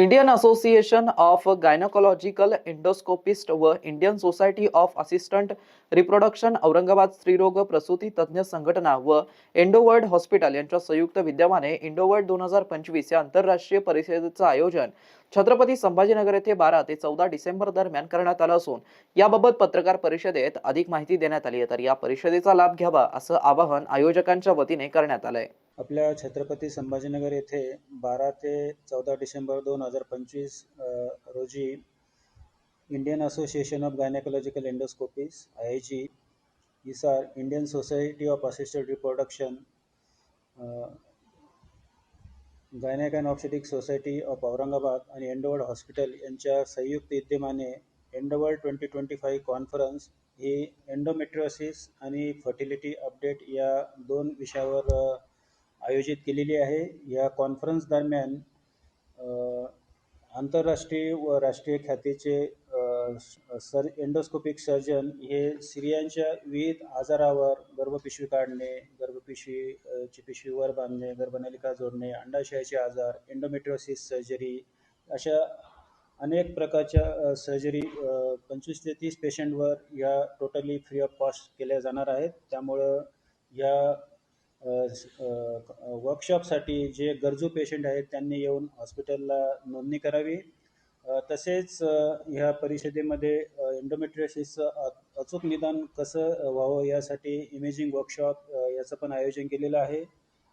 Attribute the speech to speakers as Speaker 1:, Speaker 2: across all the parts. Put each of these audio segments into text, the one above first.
Speaker 1: Indian association of gynaecological endoscopist व Indian society of assistant reproduction Aurangabad स्त्रीरोग प्रसूती तज्ज्ञ संघटना व एंडोवर्ल्ड हॉस्पिटल यांच्या संयुक्त विद्यमाने इंडोवर्ल्ड दोन हजार पंचवीस या आंतरराष्ट्रीय परिषदेचं आयोजन छत्रपती संभाजीनगर येथे बारा ते चौदा डिसेंबर दरम्यान करण्यात आलं असून याबाबत पत्रकार परिषदेत अधिक माहिती देण्यात आली आहे. तर या परिषदेचा लाभ घ्यावा असं आवाहन आयोजकांच्या वतीने करण्यात आलंय.
Speaker 2: आपल्या छत्रपती संभाजीनगर येथे बारा ते चौदा डिसेंबर दोन हजार पंचवीस रोजी Indian Association of gynaecological endoscopists I G ISAR Indian Society of Assisted Reproduction gynaec and obstetric society of Aurangabad आणि एंडोवर्ड हॉस्पिटल यांच्या संयुक्त विद्यमाने Endoworld twenty twenty five conference ही एंडोमेट्रिओसिस आणि फर्टिलिटी अपडेट या दोन विषयावर आयोजित केलेली आहे. या कॉन्फरन्स दरम्यान आंतरराष्ट्रीय व राष्ट्रीय ख्यातीचे सर एंडोस्कोपिक सर्जन हे स्त्रियांच्या विविध आजारावर गर्भपिशवी काढणे गर्भपिशवी ची पिशवी वर बांधणे गर्भनलिका जोडणे अंडाशयाचे आजार एंडोमेट्रिओसिस सर्जरी अशा अनेक प्रकारच्या सर्जरी पंचवीस ते तीस पेशंटवर या टोटली फ्री ऑफ कॉस्ट केल्या जाणार आहेत. त्यामुळं या वर्कशॉपसाठी जे गरजू पेशंट आहेत त्यांनी येऊन हॉस्पिटलला नोंदणी करावी. तसेच ह्या परिषदेमध्ये एन्डोमेट्रियोसिसचं अचूक निदान कसं व्हावं यासाठी इमेजिंग वर्कशॉप याचं पण आयोजन केलेलं आहे.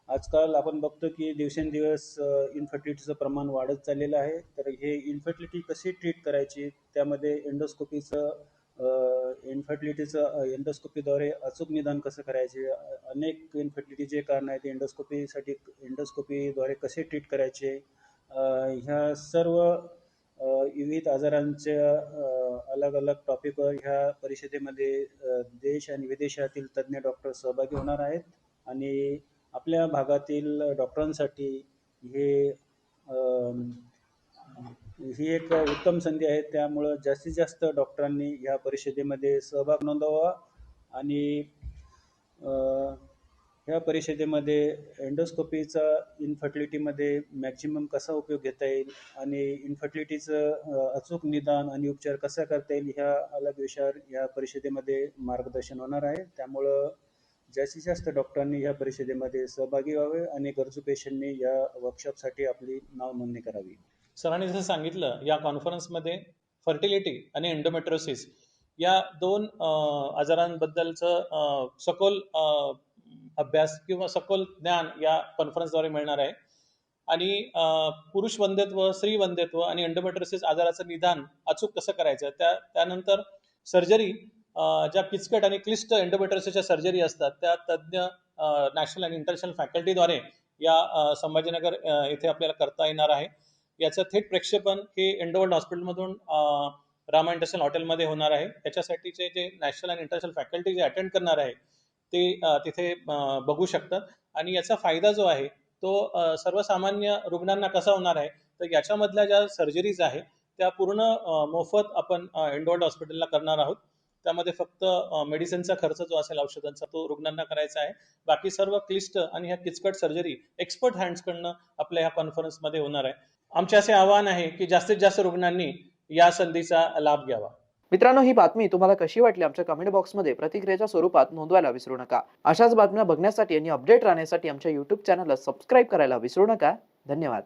Speaker 2: आजकाल आपण बघतो की दिवसेंदिवस इन्फर्टिलिटीचं प्रमाण वाढत चाललेलं आहे. तर हे इन्फर्टिलिटी कशी ट्रीट करायची त्यामध्ये एंडोस्कोपीचं इन्फर्टिलिटीचं एंडोस्कोपीद्वारे अचूक निदान कसं करायचे? अनेक इन्फर्टिलिटीचे कारण आहेत एंडोस्कोपीसाठी एंडोस्कोपीद्वारे कसे ट्रीट करायचे? ह्या सर्व विविध आजारांच्या अलग अलग टॉपिकवर ह्या परिषदेमध्ये देश आणि विदेशातील तज्ज्ञ डॉक्टर सहभागी होणार आहेत. आणि आपल्या भागातील डॉक्टरांसाठी हे ही एक उत्तम संधी आहे. त्यामुळं जास्तीत जास्त डॉक्टरांनी ह्या परिषदेमध्ये सहभाग नोंदवावा आणि ह्या परिषदेमध्ये एंडोस्कोपीचा इन्फर्टिलिटीमध्ये मॅक्झिमम कसा उपयोग घेता येईल आणि इन्फर्टिलिटीचं अचूक निदान आणि उपचार कसा करता येईल ह्या अलग विषयावर ह्या परिषदेमध्ये मार्गदर्शन होणार आहे. त्यामुळं जास्तीत जास्त डॉक्टरांनी ह्या परिषदेमध्ये सहभागी व्हावे आणि गरजू पेशंटनी या वर्कशॉपसाठी आपली नाव नोंदणी करावी.
Speaker 3: सरांनी जसं सांगितलं या कॉन्फरन्समध्ये फर्टिलिटी आणि एंडोमेट्रोसिस या दोन आजारांबद्दलचं सखोल अभ्यास किंवा सखोल ज्ञान या कॉन्फरन्सद्वारे मिळणार आहे. आणि पुरुष वंध्यत्व स्त्री वंध्यत्व आणि एंडोमेट्रोसिस आजाराचं निदान अचूक कसं करायचं? त्या त्यानंतर सर्जरी ज्या किचकट आणि क्लिष्ट एंडोमेट्रोसिसच्या सर्जरी असतात त्या तज्ज्ञ नॅशनल आणि इंटरनॅशनल फॅकल्टीद्वारे या संभाजीनगर येथे आपल्याला करता येणार आहे. याचं थेट प्रक्षेपण हे एंडोवर्ल्ड हॉस्पिटलमधून रामा इंटरनॅशनल हॉटेलमध्ये होणार आहे. त्याच्यासाठीचे जे नॅशनल आणि इंटरनॅशनल फॅकल्टी जे अटेंड करणार आहे ते तिथे बघू शकतात. आणि याचा फायदा जो आहे तो सर्वसामान्य रुग्णांना कसा होणार आहे तर याच्यामधल्या ज्या सर्जरीज आहे त्या पूर्ण मोफत आपण एंडोवर्ल्ड हॉस्पिटलला करणार आहोत. त्यामध्ये फक्त मेडिसिनचा खर्च जो असेल औषधांचा तो रुग्णांना करायचा आहे. बाकी सर्व क्लिष्ट आणि ह्या किचकट सर्जरी एक्सपर्ट हँड्सकडनं आपल्या ह्या कॉन्फरन्समध्ये होणार आहे. आमचे असे आवाहन आहे की जास्तीत जास्त रुग्णांनी या संधीचा लाभ घ्यावा.
Speaker 1: मित्रांनो ही बातमी तुम्हाला कशी वाटली आमच्या कमेंट बॉक्समध्ये प्रतिक्रियेच्या स्वरूपात नोंदवायला विसरू नका. अशाच बातम्या बघण्यासाठी आणि अपडेट राहण्यासाठी आमच्या युट्यूब चॅनलला सबस्क्राईब करायला विसरू नका. धन्यवाद.